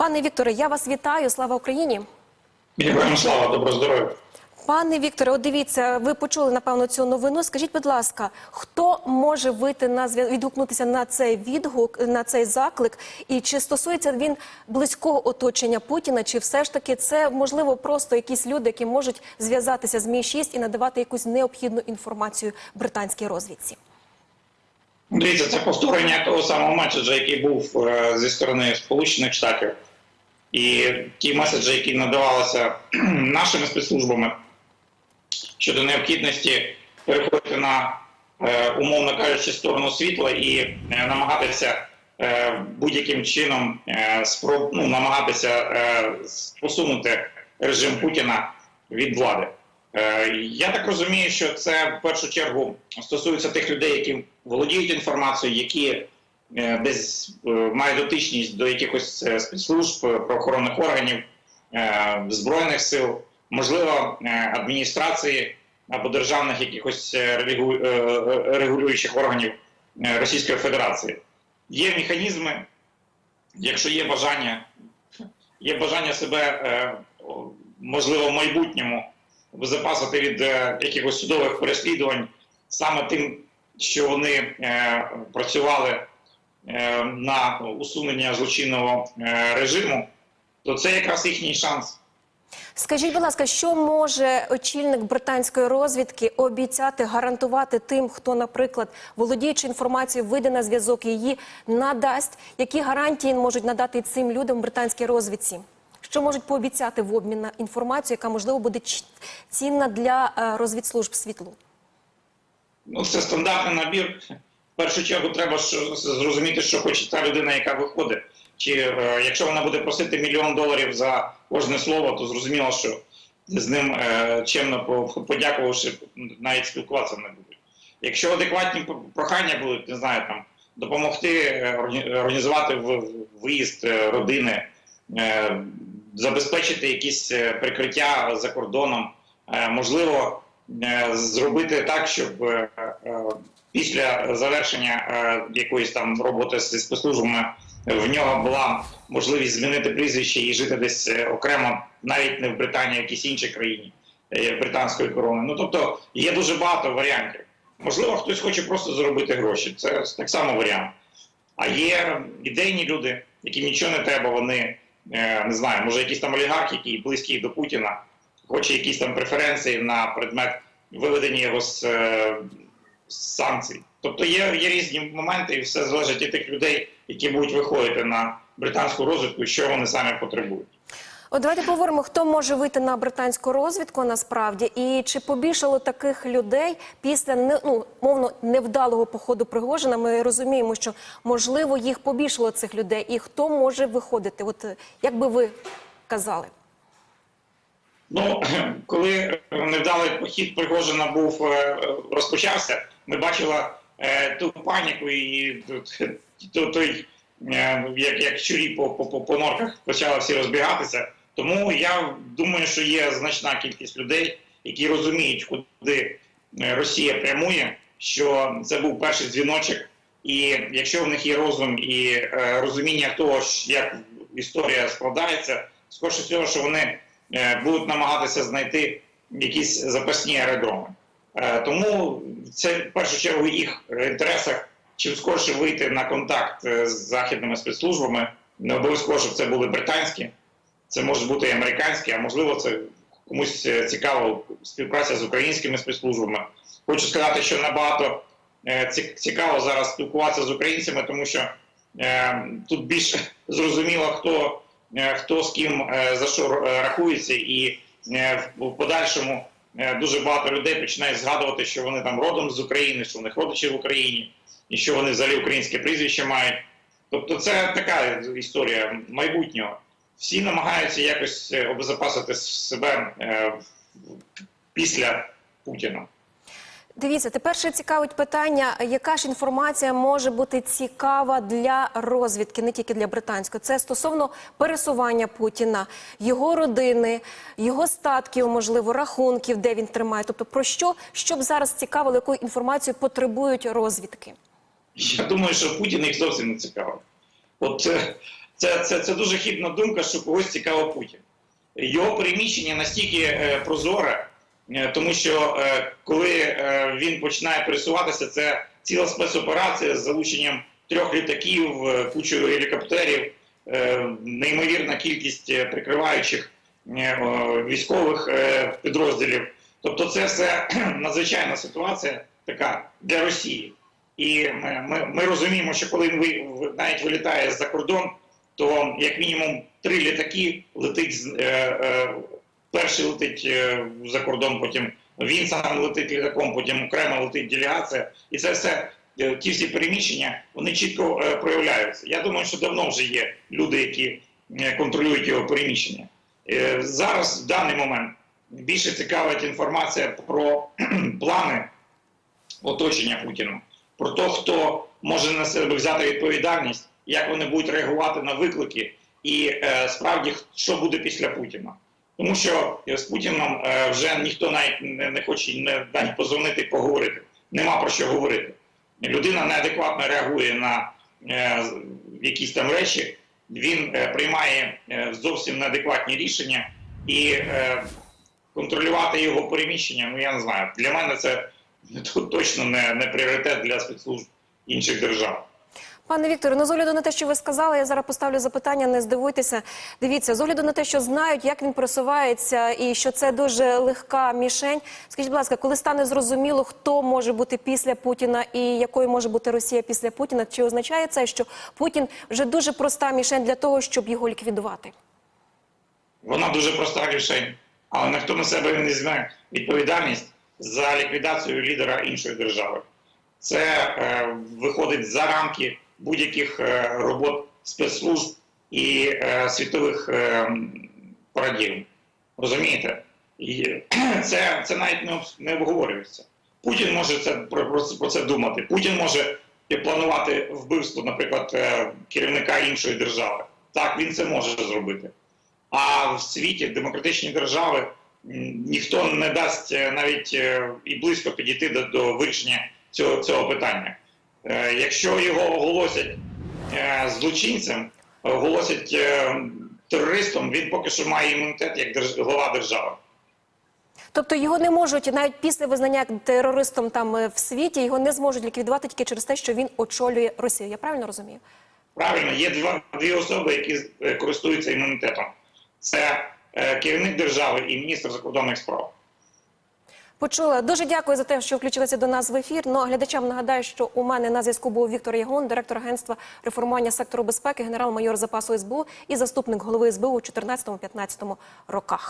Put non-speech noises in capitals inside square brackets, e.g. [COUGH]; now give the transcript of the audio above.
Пане Вікторе, я вас вітаю. Слава Україні. Героям слава, добро здоров'я. Пане Вікторе, от дивіться, ви почули напевно цю новину. Скажіть, будь ласка, хто може вийти на відгукнутися на цей відгук, на цей заклик? І чи стосується він близького оточення Путіна? Чи все ж таки це можливо просто якісь люди, які можуть зв'язатися з Мі 6 і надавати якусь необхідну інформацію британській розвідці? Дивіться, це повторення того самого меседжа, який був е, зі сторони Сполучених Штатів. І ті меседжі, які надавалися [CLEARS THROAT] нашими спецслужбами щодо необхідності переходити на, е, умовно кажучи, сторону світла і е, намагатися е, будь-яким чином спроб, ну, намагатися посунути режим Путіна від влади. Я так розумію, що це в першу чергу стосується тих людей, які володіють інформацією, які десь е, мають дотичність до якихось е, спецслужб, е, правоохоронних органів, е, збройних сил, можливо, е, адміністрації або державних якихось е, е, е, регулюючих органів е, Російської Федерації. Є механізми, якщо є бажання, є бажання себе е, можливо в майбутньому безпасити від е, якихось судових переслідувань саме тим, що вони е, працювали е, на усунення злочинного е, режиму, то це якраз їхній шанс. Скажіть, будь ласка, що може очільник британської розвідки обіцяти гарантувати тим, хто, наприклад, володіючи інформацією, вийде на зв'язок, її надасть? Які гарантії можуть надати цим людям британській розвідці? Що можуть пообіцяти в обмін на інформацію, яка можливо буде цінна для е, розвідслужб світлу? Ну, це стандартний набір. Першу чергу треба зрозуміти, що хоче та людина, яка виходить. Чи е, якщо вона буде просити мільйон доларів за кожне слово, то зрозуміло, що з ним е, чемно подякувавши, навіть спілкуватися не будуть. Якщо адекватні прохання будуть, не знаю, там допомогти е, організувати виїзд родини, забезпечити якісь прикриття за кордоном, можливо, зробити так, щоб після завершення е, якоїсь там роботи зі спецслужбами в нього була можливість змінити прізвище і жити десь е, окремо, навіть не в Британії, а в якійсь іншій країні е, британської корони. Ну тобто є дуже багато варіантів. Можливо, хтось хоче просто заробити гроші. Це так само варіант. А є ідейні люди, яким нічого не треба, вони не знаю, може якийсь там олігарх, який близький до Путіна, хоче якісь там преференції на предмет виведення його з, з санкцій. Тобто є, є різні моменти, і все залежить від тих людей, які будуть виходити на британську розвідку, що вони самі потребують. От давайте поговоримо, хто може вийти на британську розвідку насправді, і чи побільшало таких людей після не- ну, мовно невдалого походу Пригожина. Ми розуміємо, що можливо їх побільшало цих людей, і хто може виходити? От е, як би ви казали? Ну, [CLEARS THROAT] коли невдалий похід Пригожина був е, розпочався, ми бачили е, ту паніку і ту- той, е, як, як щурі по, по, по, норках почали всі розбігатися. Тому я думаю, що є значна кількість людей, які розуміють, куди е, Росія прямує, що це був перший дзвіночок. І якщо в них є розум і е, розуміння того, як історія складається, скоріше всього, що вони е, будуть намагатися знайти якісь запасні аеродроми. Е, Тому це в першу чергу в їх інтересах чим скорше вийти на контакт е, з західними спецслужбами. Не обов'язково, щоб це були британські, це може бути і американські, а можливо, це комусь е, цікаво співпраця з українськими спецслужбами. Хочу сказати, що набагато цікаво зараз спілкуватися з українцями, тому що тут більш [LAUGHS] зрозуміло, хто, хто з ким за що рахується, і в подальшому дуже багато людей починають згадувати, що вони там родом з України, що вони родичі в Україні, і що вони взагалі українське прізвище мають. Тобто, це така історія майбутнього. Всі намагаються якось е, обезопасити себе е, після Путіна. Дивіться, тепер ще цікавить питання, яка ж інформація може бути цікава для розвідки, не тільки для британської. Це стосовно пересування Путіна, його родини, його статків, можливо, рахунків, де він тримає. Тобто, про що щоб зараз цікавило, яку інформацію потребують розвідки? Я думаю, що Путін їх зовсім не цікавить. От е, це, це, це дуже хибна думка, що когось цікаво Путін. Його переміщення настільки е, прозоре, тому що е, коли е, він починає пересуватися, це ціла спецоперація з залученням трьох літаків, е, кучою гелікоптерів, е, неймовірна кількість е, прикриваючих е, військових е, підрозділів. Тобто, це все [CLEARS THROAT] надзвичайна ситуація така для Росії. І ми, ми, розуміємо, що коли він навіть вилітає за кордон, то як мінімум три літаки летить з- е, е, перший летить е, за кордон, потім він сам летить літаком, потім окремо летить делегація, і це все. е, Ті всі переміщення вони чітко е, проявляються. Я думаю, що давно вже є люди, які контролюють його переміщення. Зараз в даний момент більше цікавить інформація про [CLEARS THROAT] плани оточення Путіна, про те, хто може на себе взяти відповідальність, як вони будуть реагувати на виклики, і справді що буде після Путіна. Тому що з Путіном е, вже ніхто навіть не, хоче навіть позвонити, поговорити. Нема про що говорити. Людина неадекватно реагує на е, якісь там речі, він е, приймає зовсім неадекватні рішення і контролювати його переміщення, ну я не знаю. Для мене це [LAUGHS] точно не, не пріоритет для спецслужб інших держав. Пане Вікторе, ну з огляду на те, що ви сказали, я зараз поставлю запитання, не здивуйтеся. Дивіться, з огляду на те, що знають, як він просувається, і що це дуже легка мішень. Скажіть, будь ласка, коли стане зрозуміло, хто може бути після Путіна і якою може бути Росія після Путіна, чи означає це, що Путін вже дуже проста мішень для того, щоб його ліквідувати? Вона дуже проста рішень, але ніхто на себе не візьме відповідальність за ліквідацію лідера іншої держави. Це е, виходить за рамки будь-яких е, робот спецслужб і е, світових е. Розумієте? І [CLEARS THROAT] це, це навіть не, обговорюється. Путін може це про, про, це- думати. Путін може планувати вбивство, наприклад, керівника іншої держави. Так, він це може зробити. А в світі демократичні держави ніхто не дасть навіть і близько підійти до, до вирішення цього, цього питання. Е, Якщо його оголосять е, злочинцем, оголосять е, терористом, він поки що має імунітет як глава держави. Тобто його не можуть навіть після визнання терористом там в світі, його не зможуть ліквідувати тільки через те, що він очолює Росію. Я правильно розумію? Правильно, є два дві особи, які користуються імунітетом. Це е, керівник держави і міністр закордонних справ. Почула. Дуже дякую за те, що включилися до нас в ефір. Ну, а глядачам нагадаю, що у мене на зв'язку був Віктор Ягон, директор агентства реформування сектору безпеки, генерал-майор запасу СБУ і заступник голови СБУ у 2014-2015 роках.